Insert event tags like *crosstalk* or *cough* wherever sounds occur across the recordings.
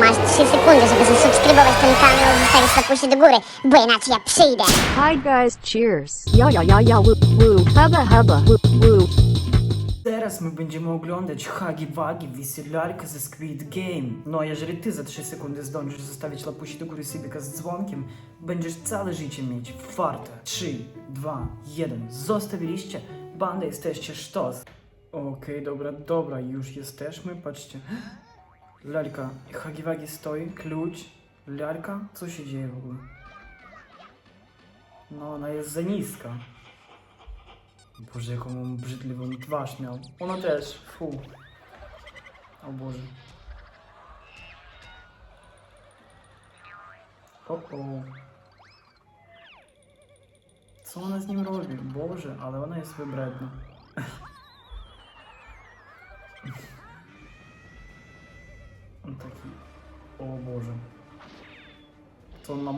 Masz 3 sekundy, żeby zasubskrybować ten kanał i zostawić łapusie do góry, bo inaczej ja przyjdę. Hi guys, cheers. Ja ja ja ja woo woo hubba hubba woo woo. Teraz my będziemy oglądać Hagi Wagi Wisielярka ze Squid Game. No a jeżeli ty za 3 sekundy zdążysz zostawić lapusi do góry Sybika z dzwonkiem, będziesz całe życie mieć warte. 3, 2, 1. Zostawiliście? Banda jesteście sztos. Okej, dobra, dobra, już jesteśmy, patrzcie. Lalka, Hagi Wagi stoi, klucz. Lalka, co się dzieje w ogóle? No, ona jest za niska. Boże, jaką on brzydliwą twarz miał. Ona też, fu. O Boże. O, o. Co ona z nim robi? Boże, ale ona jest wybredna.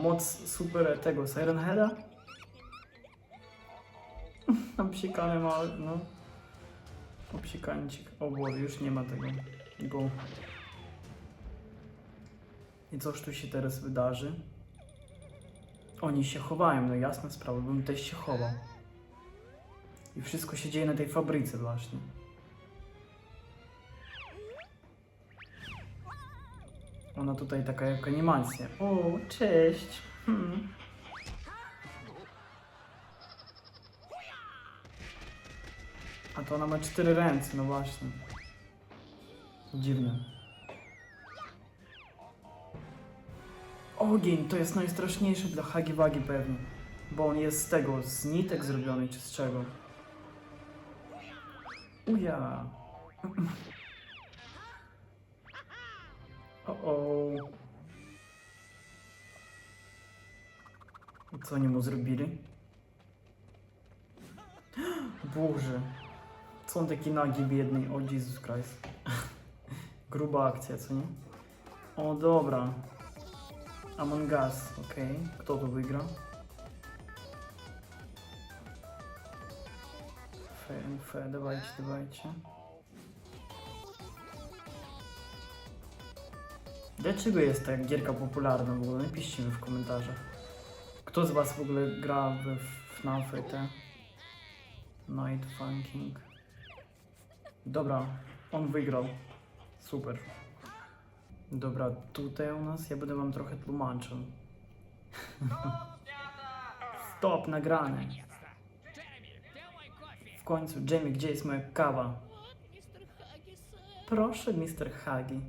Moc super tego Siren Heada? *laughs* Obsikany mały, no. Obsikancik. O już nie ma tego. Go. I coż tu się teraz wydarzy? Oni się chowają, no jasna sprawa, bym też się chował. I wszystko się dzieje na tej fabryce właśnie. Ona tutaj taka jak animacja. O, cześć. Hmm. A to ona ma cztery ręce, no właśnie. Dziwne. Ogień to jest najstraszniejszy dla Hagi Wagi pewnie. Bo on jest z tego, z nitek zrobiony, czy z czego. Uja. Co oni mu zrobili? Boże. Co on taki nagi biedny? O Jesus Christ. *laughs* Gruba akcja, co nie? O dobra. Among Us, okej. Kto tu wygra? Fe, dawajcie, dawajcie. Dlaczego jest ta gierka popularna w ogóle? Napiszcie mi w komentarzach. Kto z was w ogóle gra w FNAF te? Night Funking. Dobra, on wygrał. Super. Dobra, tutaj u nas ja będę wam trochę tłumaczył. *laughs* Stop, nagrane. W końcu, Jamie, gdzie jest moja kawa? Proszę, Mr. Hagi.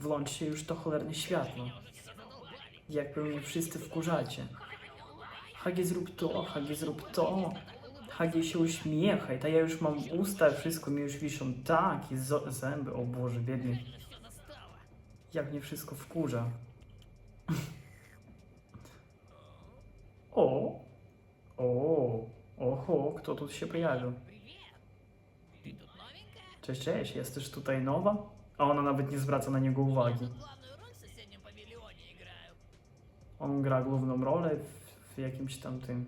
Włączcie już to cholerne światło. Jak wy mnie wszyscy wkurzacie. Hagi zrób to, Hagi zrób to. Hagi się uśmiechaj, ta ja już mam usta, wszystko mi już wiszą. Tak, i zęby, o Boże, biedny. Jak mnie wszystko wkurza. o, o, oho, kto tu się pojawił? Cześć, cześć, jesteś tutaj nowa? a ona nawet nie zwraca na niego uwagi. On gra główną rolę w, w jakimś tam tym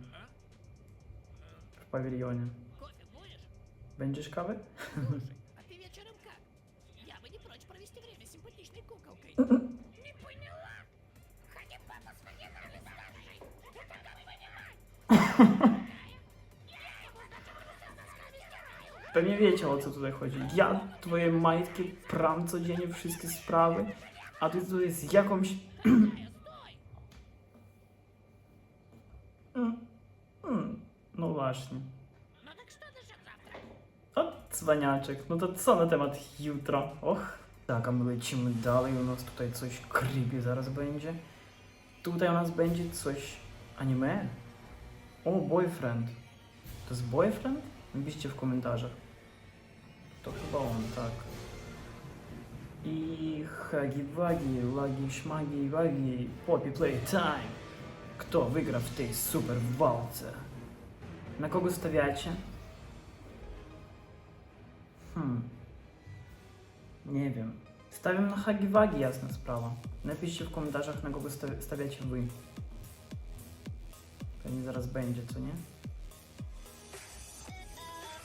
w pawilionie. Będziesz kawy? Ha ha ha. Pewnie wiecie o co tutaj chodzi. Ja, twoje majtki, pram codziennie, wszystkie sprawy, a ty tutaj z jakąś... Mm, mm, no właśnie. O, cwaniaczek. No to co na temat jutra? Och. Tak, a my lecimy dalej. U nas tutaj coś creepy zaraz będzie. Tutaj u nas będzie coś anime. O, boyfriend. To jest boyfriend? To chyba on, tak. I hagi wagi, lagi szmagi wagi, poppy playtime. Kto wygra w tej super walce? Na kogo stawiacie? Hmm. Nie wiem. Stawiam na hagi wagi, jasna sprawa. Napiszcie w komentarzach, na kogo sta- stawiacie wy. Pewnie zaraz będzie, co nie?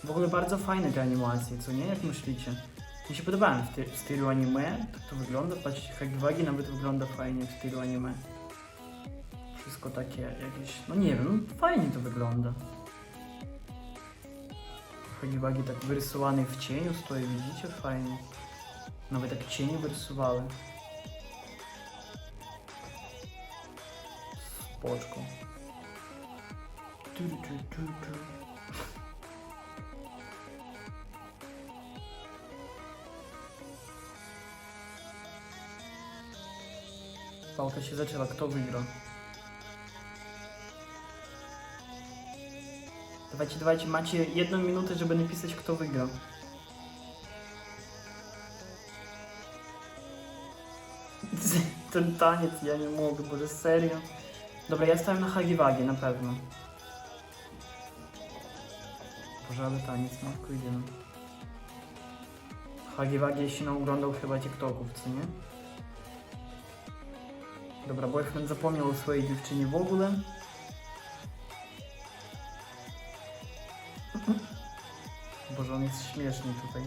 W ogóle bardzo fajne te animacje, co nie? Jak myślicie? Mi się podobają w, ty- w stylu anime, tak to wygląda. Patrzcie, Hagiwagi nawet wygląda fajnie w stylu anime. Wszystko takie jakieś, no nie wiem, fajnie to wygląda. Hagiwagi tak wyrysowany w cieniu stoi, widzicie? Fajnie. Nawet tak cienie wyrysowały. Tu. Walka się zaczęła, kto wygra? Dawajcie, dawajcie, macie jedną minutę, żeby napisać, kto wygrał. *laughs* Ten taniec, ja nie mogę, boże, serio. Dobra, ja stałem na Hagiwagi, na pewno. Boże, ale taniec, matko. Hagiwagi, jeśli nam oglądał chyba TikToków, co nie? Dobra, boyfriend zapomniał o swojej dziewczynie w ogóle. *laughs* Boże, on jest śmieszny tutaj.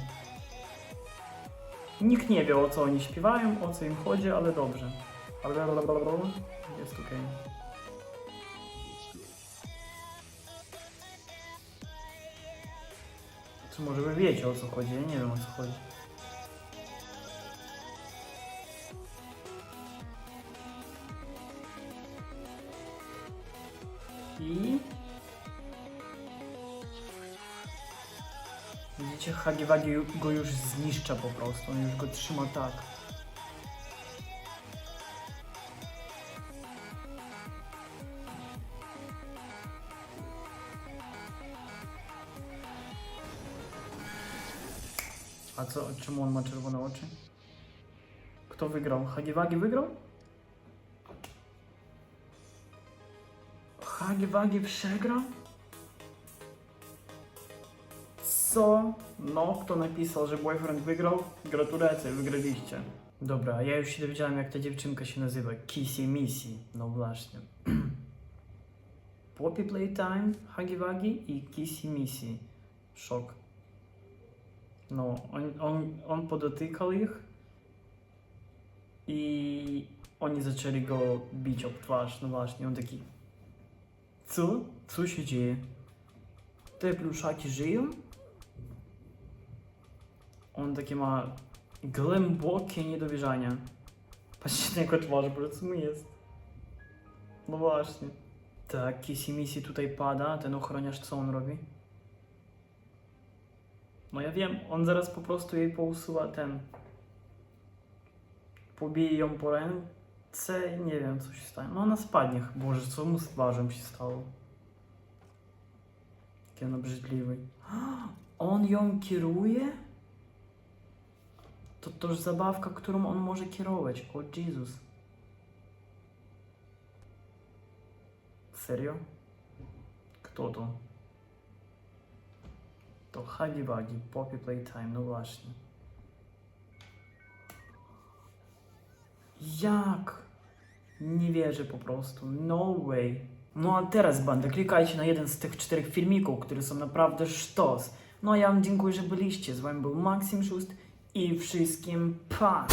Nikt nie wie o co oni śpiewają, o co im chodzi, ale dobrze. Ale jest okej. Czy może wy wiecie o co chodzi? Ja nie wiem o co chodzi. I... Widzicie, Hagiwagi go już zniszcza po prostu, on już go trzyma tak. A co, czemu on ma czerwone oczy? Kto wygrał? Hagiwagi wygrał? Hagiwagi przegrał? Co? No, kto napisał, że boyfriend wygrał? Gratulacje, wygraliście. Dobra, ja już się dowiedziałem, jak ta dziewczynka się nazywa. Kissy Missy. No właśnie. *clears throat* Poppy Playtime, Hagiwagi i Kissy Missy. Szok. No, on, on, on podotykał ich i oni zaczęli go bić ob twarz. No właśnie, on taki... Co? Co się dzieje? Te pluszaki żyją? On takie ma głębokie niedowierzanie. Patrzcie na jego twarz, bo co mu jest? No właśnie. Tak, Kissy Missy tutaj pada, ten ochroniarz co on robi? No ja wiem, on zaraz po prostu jej pousuwa ten... Pobije ją po nie wiem co się stanie. No ona spadnie, Boże, co mu z się stało? Jaki on obrzydliwy. *gasps* On ją kieruje? To też zabawka, którą on może kierować. O Jezus. Serio? Kto to? To Huggy Wuggy, Poppy Playtime, no właśnie. Jak? Nie wierzę po prostu. No way. No a teraz banda, klikajcie na jeden z tych czterech filmików, które są naprawdę sztos. No a ja wam dziękuję, że byliście. Z wami był Maksim Szust i wszystkim pa!